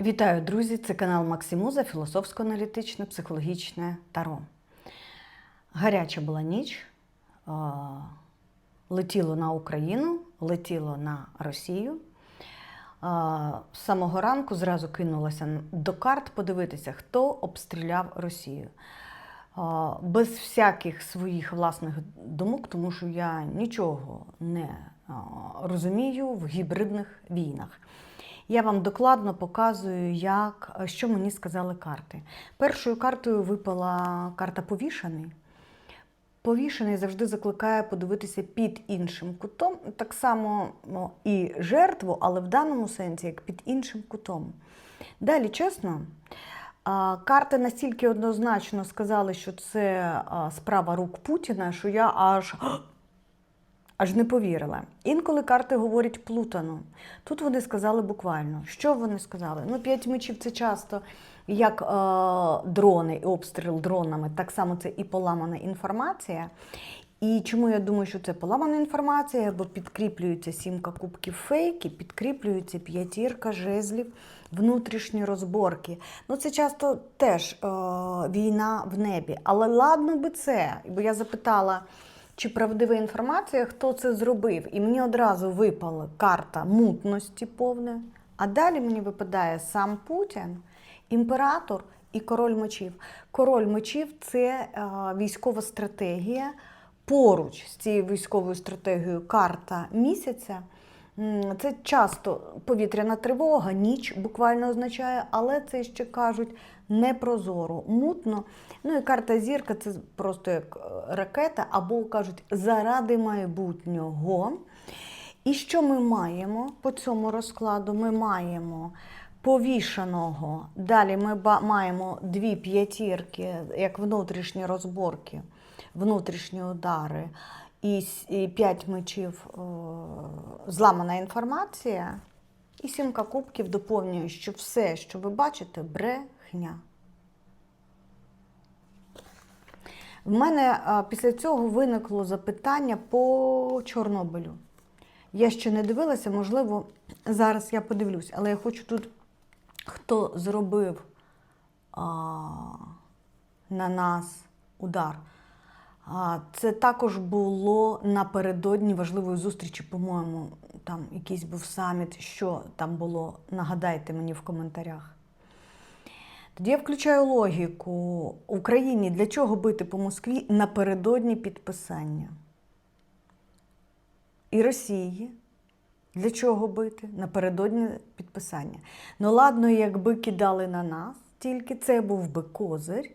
Вітаю, друзі! Це канал Максимуза, філософсько-аналітичне, психологічне таро. Гаряча була ніч, летіло на Україну, летіло на Росію. З самого ранку зразу кинулася до карт подивитися, хто обстріляв Росію. Без всяких своїх власних думок, тому що я нічого не розумію в гібридних війнах. Я вам докладно показую, як, що мені сказали карти. Першою картою випала карта повішений. Повішений завжди закликає подивитися під іншим кутом, так само ну, і жертву, але в даному сенсі як під іншим кутом. Далі, чесно, карти настільки однозначно сказали, що це справа рук Путіна, що я аж аж не повірила. Інколи карти говорять плутано. Тут вони сказали буквально. Що вони сказали? Ну, п'ять мечів це часто як е, дрони і обстріл дронами, так само це і поламана інформація. І чому я думаю, що це поламана інформація, бо підкріплюється сімка кубків фейки, підкріплюється п'ятірка жезлів, внутрішні розборки. Ну це часто теж е, війна в небі. Але ладно би це, бо я запитала чи правдива інформація, хто це зробив. І мені одразу випала карта мутності повна. А далі мені випадає сам Путін, імператор і король мечів. Король мечів це е, військова стратегія. Поруч з цією військовою стратегією карта місяця. Це часто повітряна тривога, ніч буквально означає, але це ще кажуть непрозоро, мутно. Ну і карта зірка це просто як е, ракета, або кажуть заради майбутнього. І що ми маємо по цьому розкладу? Ми маємо повішаного. Далі ми маємо дві п'ятірки, як внутрішні розборки, внутрішні удари, і, п'ять мечів е, зламана інформація. І сімка кубків доповнює, що все, що ви бачите, брехня. В мене після цього виникло запитання по Чорнобилю. Я ще не дивилася, можливо, зараз я подивлюсь, але я хочу тут, хто зробив а, на нас удар. А, Це також було напередодні важливої зустрічі, по-моєму, там якийсь був саміт. Що там було? Нагадайте мені в коментарях. Тоді я включаю логіку Україні для чого бити по Москві напередодні підписання? І Росії для чого бити напередодні підписання? Ну, ладно, якби кидали на нас, тільки це був би козир.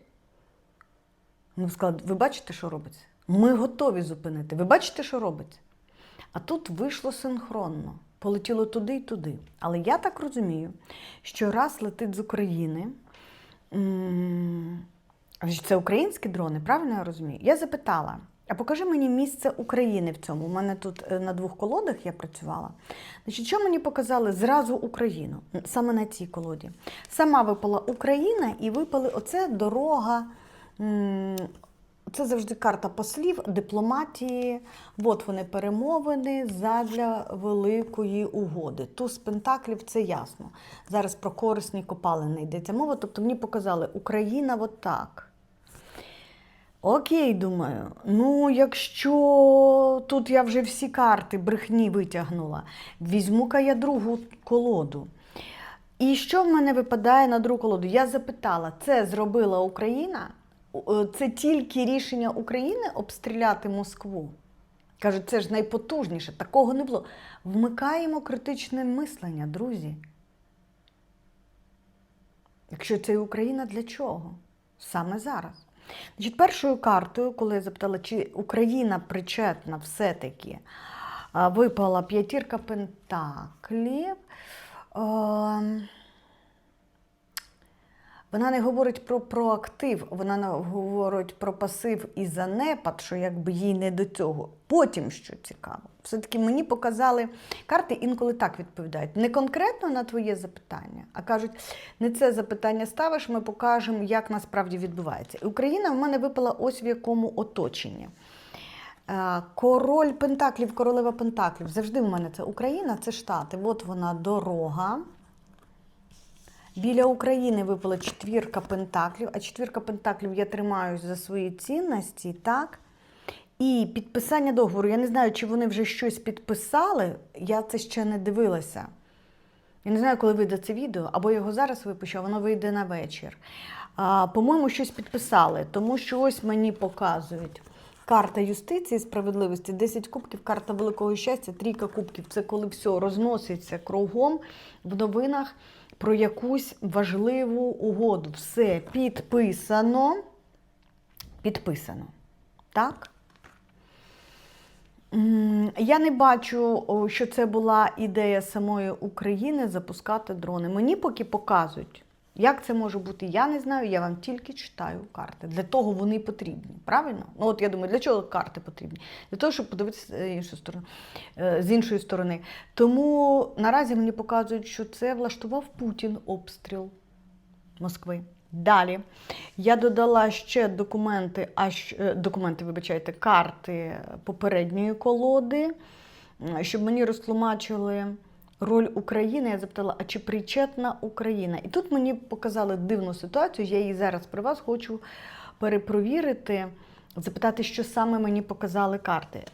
Б сказали, ви бачите, що робиться? Ми готові зупинити. Ви бачите, що робиться? А тут вийшло синхронно, полетіло туди і туди. Але я так розумію, що раз летить з України, це українські дрони, правильно я розумію? Я запитала, а покажи мені місце України в цьому. У мене тут е, на двох колодах я працювала. Значить, що мені показали зразу Україну, саме на цій колоді. Сама випала Україна і випали оце дорога. Це завжди карта послів, дипломатії. От вони перемовини задля великої угоди. Туз Пентаклів це ясно. Зараз про корисні копалини йдеться мова. Тобто мені показали Україна отак. Окей, думаю. Ну, якщо тут я вже всі карти брехні витягнула, візьму-ка я другу колоду. І що в мене випадає на другу колоду? Я запитала, це зробила Україна? Е, Це тільки рішення України обстріляти Москву? Кажуть, це ж найпотужніше, такого не було. Вмикаємо критичне мислення, друзі. Якщо це і Україна, для чого? Саме зараз. Значить, першою картою, коли я запитала, чи Україна причетна все-таки, випала п'ятірка пентаклів. Вона не говорить про проактив, вона говорить про пасив і занепад, що якби їй не до цього. Потім що цікаво. Все-таки мені показали карти інколи так відповідають. Не конкретно на твоє запитання, а кажуть, не це запитання ставиш, ми покажемо, як насправді відбувається. Україна в мене випала ось в якому оточенні. Е, Король Пентаклів, королева Пентаклів. Завжди в мене це Україна, це Штати. От вона дорога. Біля України випала четвірка пентаклів, а четвірка пентаклів я тримаюсь за свої цінності, так? І підписання договору. Я не знаю, чи вони вже щось підписали, я це ще не дивилася. Я не знаю, коли вийде це відео, або його зараз випущу, а воно вийде на вечір. По-моєму, щось підписали, тому що ось мені показують. Карта юстиції, справедливості, 10 кубків, карта великого щастя, трійка кубків. Це коли все розноситься кругом в новинах про якусь важливу угоду. Все підписано. Підписано. Так? Я не бачу, що це була ідея самої України запускати дрони. Мені поки показують, як це може бути, я не знаю, я вам тільки читаю карти. Для того вони потрібні. Правильно? Ну от я думаю, для чого карти потрібні? Для того, щоб подивитися з іншої сторони, е, з іншої сторони. Тому наразі мені показують, що це влаштував Путін обстріл Москви. Далі я додала ще документи, аж е, документи, вибачайте, карти попередньої колоди, щоб мені розтлумачили роль України. Я запитала, а чи причетна Україна? І тут мені показали дивну ситуацію. Я її зараз при вас хочу перепровірити, запитати, що саме мені показали карти. Е,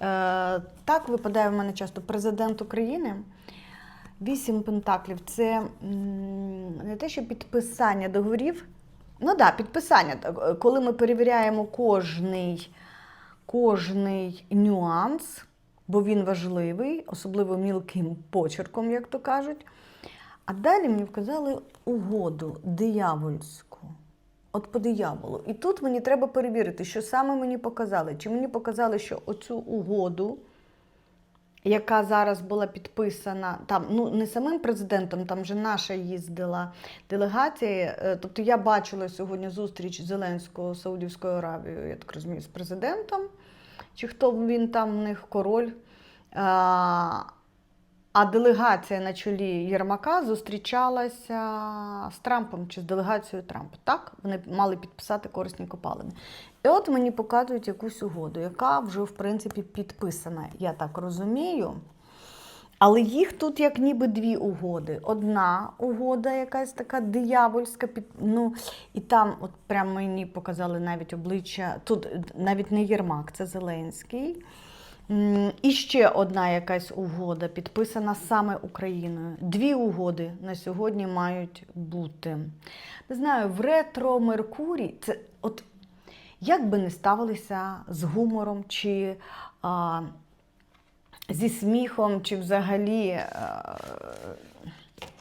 так випадає в мене часто президент України. Вісім пентаклів це не те, що підписання договорів. Ну так, да, підписання. Коли ми перевіряємо кожний, кожний нюанс, бо він важливий, особливо мілким почерком, як то кажуть. А далі мені вказали угоду диявольську. От по дияволу. І тут мені треба перевірити, що саме мені показали. Чи мені показали, що оцю угоду, яка зараз була підписана, там ну не самим президентом, там вже наша їздила делегація. Е, Тобто я бачила сьогодні зустріч Зеленського з Саудівською Аравією, я так розумію, з президентом, чи хто він там в них король. А, делегація на чолі Єрмака зустрічалася з Трампом чи з делегацією Трампа. Так, вони мали підписати корисні копалини. І от мені показують якусь угоду, яка вже в принципі підписана, я так розумію. Але їх тут як ніби дві угоди. Одна угода, якась така диявольська, під, ну, і там от прямо мені показали навіть обличчя, тут навіть не Єрмак, це Зеленський. І ще одна якась угода, підписана саме Україною. Дві угоди на сьогодні мають бути. Не знаю, в ретро Меркурій це от як би не ставилися з гумором чи а, зі сміхом, чи взагалі е,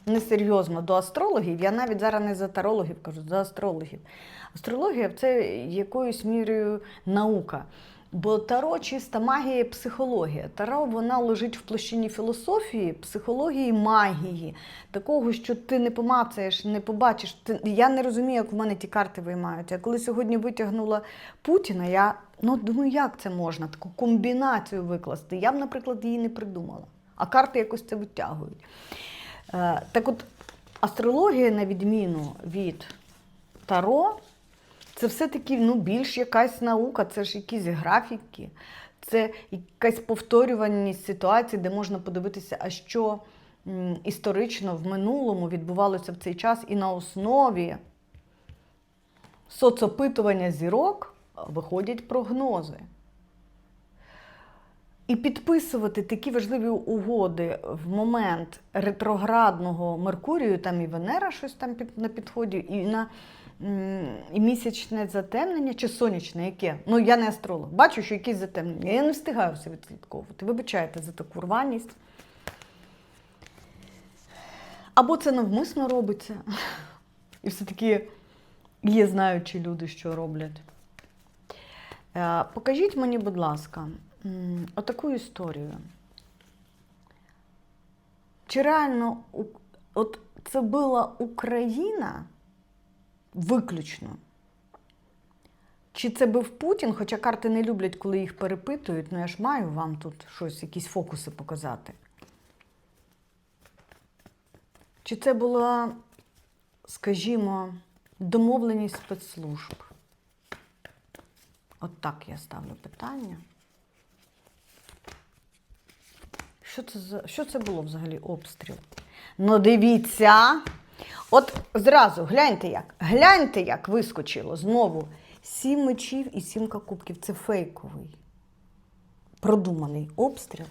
несерйозно до астрологів. Я навіть зараз не за тарологів кажу, за астрологів. Астрологія це якоюсь мірою наука. Бо таро чиста магія і психологія. Таро вона лежить в площині філософії, психології, магії. Такого, що ти не помацаєш, не побачиш. Ти, я не розумію, як в мене ті карти виймають. Я коли сьогодні витягнула Путіна, я ну, думаю, як це можна таку комбінацію викласти. Я б, наприклад, її не придумала. А карти якось це витягують. Е, так от, астрологія, на відміну від Таро, це все-таки ну, більш якась наука, це ж якісь графіки, це якась повторюваність ситуацій, де можна подивитися, а що історично в минулому відбувалося в цей час, і на основі соцопитування зірок виходять прогнози. І підписувати такі важливі угоди в момент ретроградного Меркурію, там і Венера щось там на підході, і на місячне затемнення чи сонячне, яке? Ну, я не астролог. Бачу, що якісь затемнення. Я не встигаю все відслідковувати. Вибачайте за таку рваність. Або це навмисно робиться. І все-таки є знаючі люди, що роблять. Е, Покажіть мені, будь ласка, отаку історію. Чи реально от це була Україна виключно? Чи це був Путін? Хоча карти не люблять, коли їх перепитують, ну я ж маю вам тут щось, якісь фокуси показати. Чи це була, скажімо, домовленість спецслужб? От так я ставлю питання. Що це, за, що це було взагалі обстріл? Ну, дивіться, От зразу гляньте як. Гляньте, як вискочило знову. Сім мечів і сімка кубків. Це фейковий, продуманий обстріл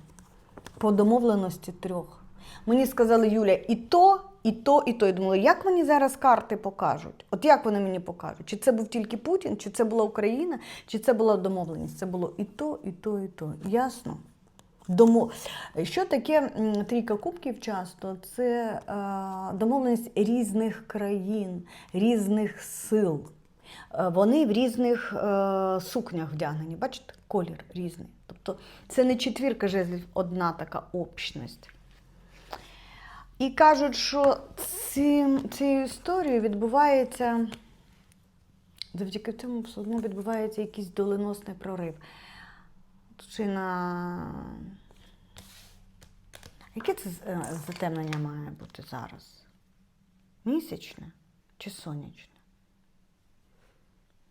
по домовленості трьох. Мені сказали, Юля, і то, і то, і то. Я думала, як мені зараз карти покажуть? От як вони мені покажуть? Чи це був тільки Путін, чи це була Україна, чи це була домовленість? Це було і то, і то, і то. Ясно? Домо... Що таке трійка кубків часто? Це е, домовленість різних країн, різних сил. Е, Вони в різних е, сукнях вдягнені. Бачите, колір різний. Тобто це не четвірка жезлів, одна така общність. І кажуть, що цим, цією історією відбувається, завдяки цьому все одно відбувається якийсь доленосний прорив. Чи на. Яке це е, затемнення має бути зараз? Місячне чи сонячне?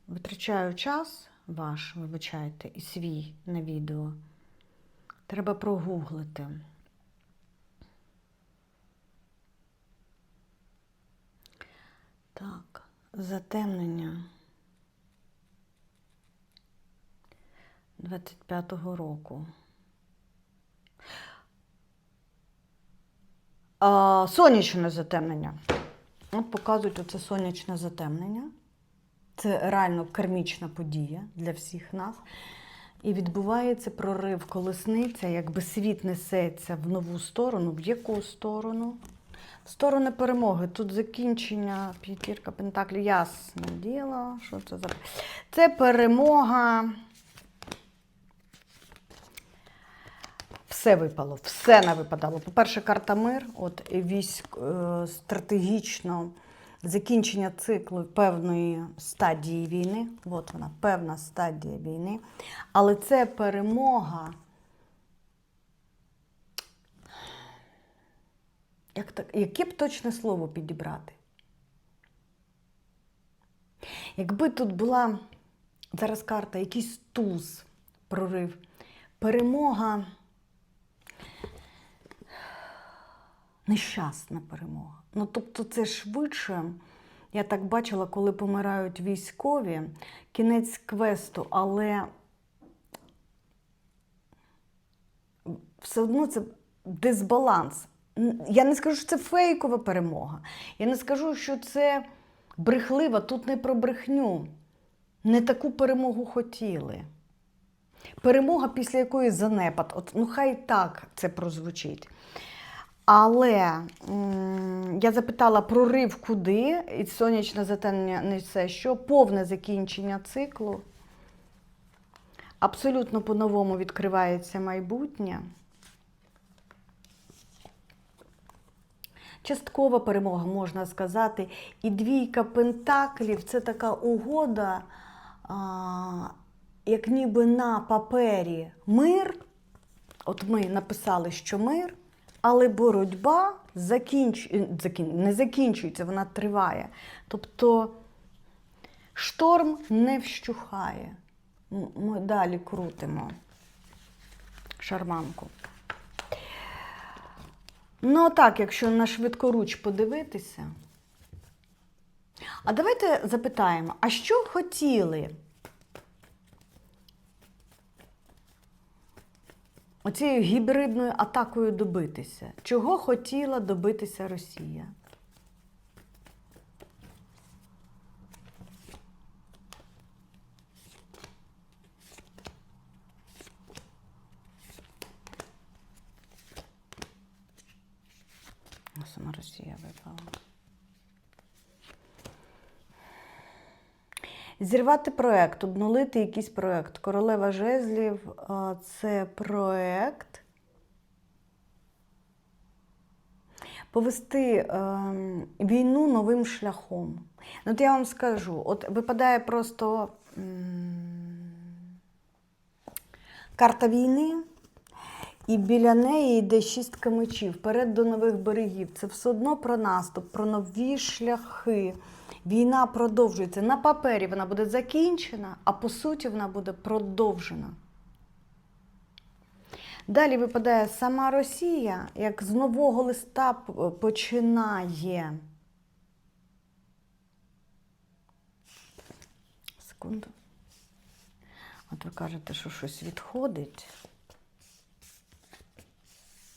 Витрачаю час ваш, вибачайте, і свій на відео. Треба прогуглити. Так, затемнення 25-го року. А, сонячне затемнення. От показують оце сонячне затемнення. Це реально кармічна подія для всіх нас. І відбувається прорив колесниця, якби світ несеться в нову сторону. В яку сторону? В сторону перемоги. Тут закінчення п'ятірка Пентаклів. Ясне діло. Що це за. Це перемога. Все випало, все не випадало. По-перше, карта мир, от військ е, стратегічно закінчення циклу певної стадії війни. От вона, певна стадія війни. Але це перемога. Як так, яке б точне слово підібрати? Якби тут була зараз карта, якийсь туз, прорив, перемога. Нещасна перемога. Ну, тобто, це швидше. Я так бачила, коли помирають військові, кінець квесту, але все одно це дисбаланс. Я не скажу, що це фейкова перемога. Я не скажу, що це брехлива, тут не про брехню. Не таку перемогу хотіли. Перемога, після якої занепад. От, ну хай так це прозвучить. Але я запитала прорив куди, і сонячне затемнення несе що, повне закінчення циклу. Абсолютно по-новому відкривається майбутнє. Часткова перемога, можна сказати. І двійка пентаклів це така угода, як ніби на папері мир. От ми написали, що мир, але боротьба закінч... закін... не закінчується, вона триває. Тобто шторм не вщухає. Ми далі крутимо шарманку. Ну, так, якщо на швидкоруч подивитися. А давайте запитаємо, а що хотіли оцією гібридною атакою добитися? Чого хотіла добитися Росія? А Сама Росія випала. Зірвати проект, обнулити якийсь проект. Королева жезлів це проект. Повести ем, війну новим шляхом. Ну, От я вам скажу, от випадає просто карта війни, і біля неї йде шістка мечів вперед до нових берегів. Це все одно про наступ, про нові шляхи. Війна продовжується. На папері вона буде закінчена, а по суті вона буде продовжена. Далі випадає сама Росія, як з нового листа починає. Секунду. От ви кажете, що щось відходить.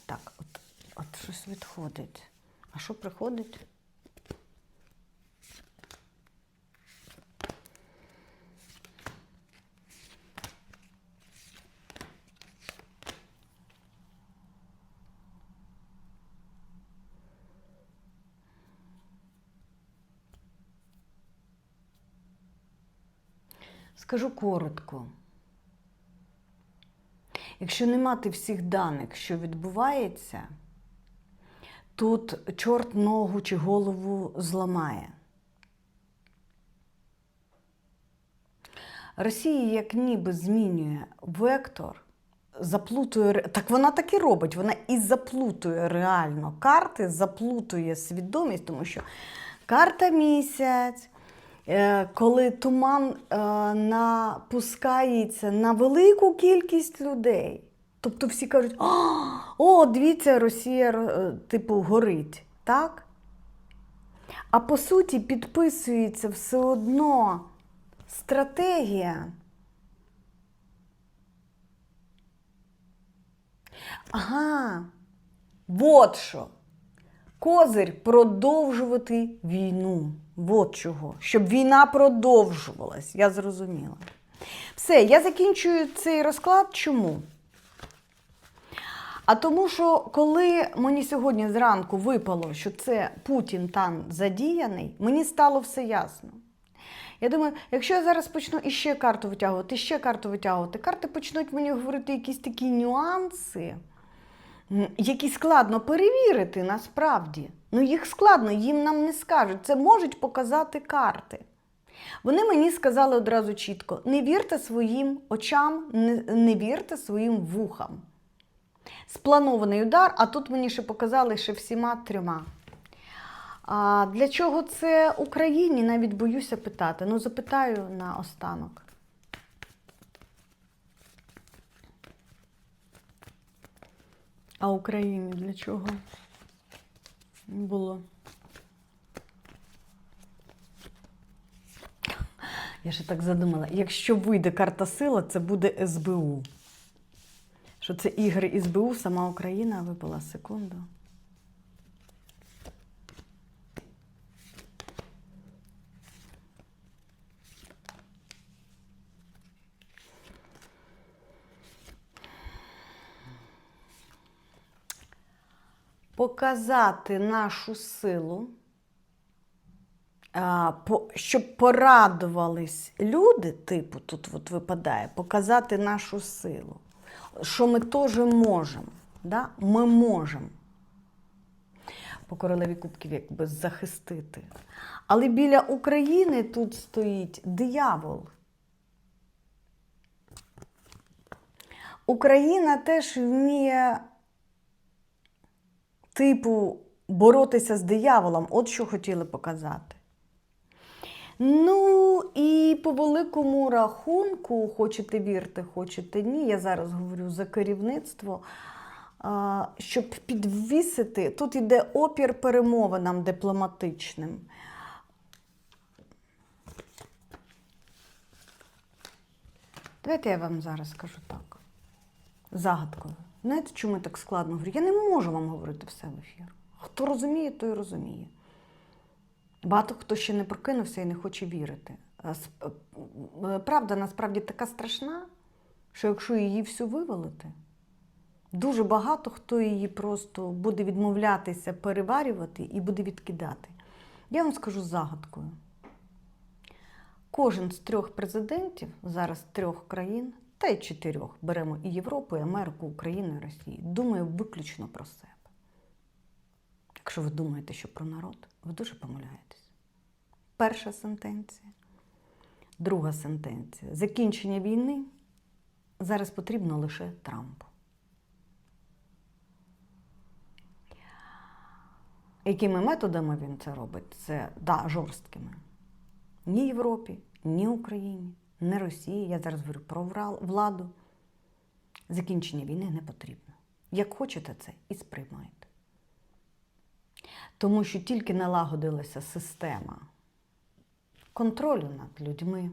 Так, от, от щось відходить. А що приходить? Скажу коротко. Якщо не мати всіх даних, що відбувається, тут чорт ногу чи голову зламає. Росія як ніби змінює вектор, заплутує. Так вона так і робить. Вона і заплутує реально карти, заплутує свідомість, тому що карта місяць, коли туман е, напускається на велику кількість людей. Тобто всі кажуть, о, дивіться, Росія е, типу горить. Так? А по суті підписується все одно стратегія. Ага, от що. Козир продовжувати війну. От чого. Щоб війна продовжувалась. Я зрозуміла. Все, я закінчую цей розклад. Чому? А тому, що коли мені сьогодні зранку випало, що це Путін там задіяний, мені стало все ясно. Я думаю, якщо я зараз почну іще карту витягувати, іще карту витягувати, карти почнуть мені говорити якісь такі нюанси, які складно перевірити насправді. Ну, їх складно, їм нам не скажуть. Це можуть показати карти. Вони мені сказали одразу чітко: не вірте своїм очам, не, вірте своїм вухам. Спланований удар, а тут мені ще показали ще всіма трьома. А для чого це Україні? Навіть боюся питати. Ну, запитаю на останок. А Україні для чого було? Я ще так задумала. Якщо вийде карта сила, це буде СБУ. Що це ігри СБУ, сама Україна випала секунду. Показати нашу силу, щоб порадувались люди, типу, тут от випадає, показати нашу силу, що ми теж можемо. Да? Ми можемо по королеві кубків якби захистити. Але біля України тут стоїть диявол. Україна теж вміє, типу, боротися з дияволом. От що хотіли показати. Ну і по великому рахунку, хочете вірте, хочете ні. Я зараз говорю за керівництво. Щоб підвісити, тут іде опір перемовинам дипломатичним. Давайте я вам зараз скажу так. Загадково. Знаєте, чому я так складно говорю? Я не можу вам говорити все в ефір. Хто розуміє, той розуміє. Багато хто ще не прокинувся і не хоче вірити. Сп- е, Правда насправді така страшна, що якщо її всю вивалити, дуже багато хто її просто буде відмовлятися переварювати і буде відкидати. Я вам скажу загадкою. Кожен з трьох президентів, зараз трьох країн, та й чотирьох, беремо і Європу, і Америку, Україну, і Росію, думає виключно про себе. Якщо ви думаєте, що про народ, ви дуже помиляєтесь. Перша сентенція. Друга сентенція. Закінчення війни зараз потрібно лише Трампу. Якими методами він це робить? Це да, жорсткими. Ні Європі, ні Україні, ні Росії. Я зараз говорю про владу. Закінчення війни не потрібно. Як хочете це і сприймайте. Тому що тільки налагодилася система контролю над людьми,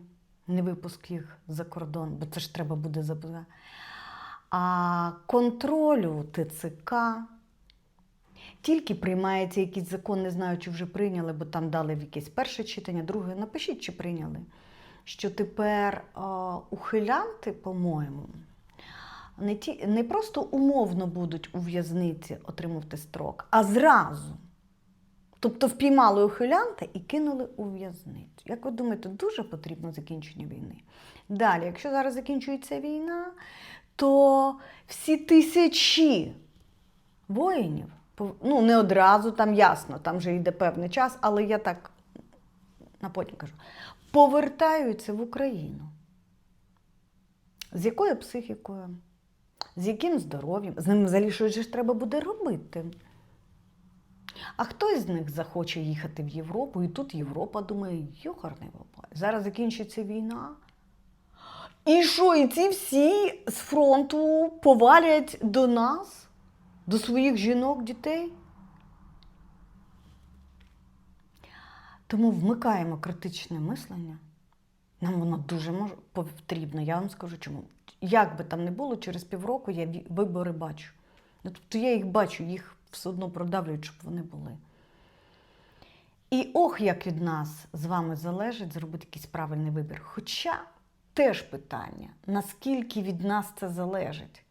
не випуск їх за кордон, бо це ж треба буде забути. А контролю ТЦК тільки приймається якийсь закон, не знаю, чи вже прийняли, бо там дали в якесь перше читання, друге. Напишіть, чи прийняли. Що тепер е, ухилянти, по-моєму, не, ті, не просто умовно будуть у в'язниці отримувати строк, а зразу. Тобто впіймали ухилянта і кинули у в'язницю. Як ви думаєте, дуже потрібно закінчення війни? Далі, якщо зараз закінчується війна, то всі тисячі воїнів, ну не одразу, там ясно, там вже йде певний час, але я так на потім кажу, повертаються в Україну. З якою психікою? З яким здоров'ям? З ними взагалі щось ж треба буде робити. А хтось з них захоче їхати в Європу, і тут Європа думає, йохарний бабай, зараз закінчиться війна. І що, і ці всі з фронту повалять до нас, до своїх жінок, дітей? Тому вмикаємо критичне мислення. Нам воно дуже мож... потрібно. Я вам скажу чому. Як би там не було, через півроку я вибори бачу. Ну, тобто я їх бачу, їх все одно продавлюють, щоб вони були. І ох, як від нас з вами залежить зробити якийсь правильний вибір. Хоча теж питання, наскільки від нас це залежить.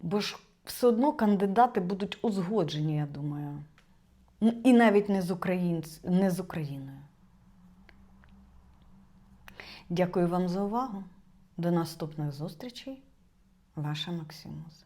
Бо ж все одно кандидати будуть узгоджені, я думаю. І навіть не з, українць... не з Україною. Дякую вам за увагу. До наступних зустрічей. Ваша Максимус.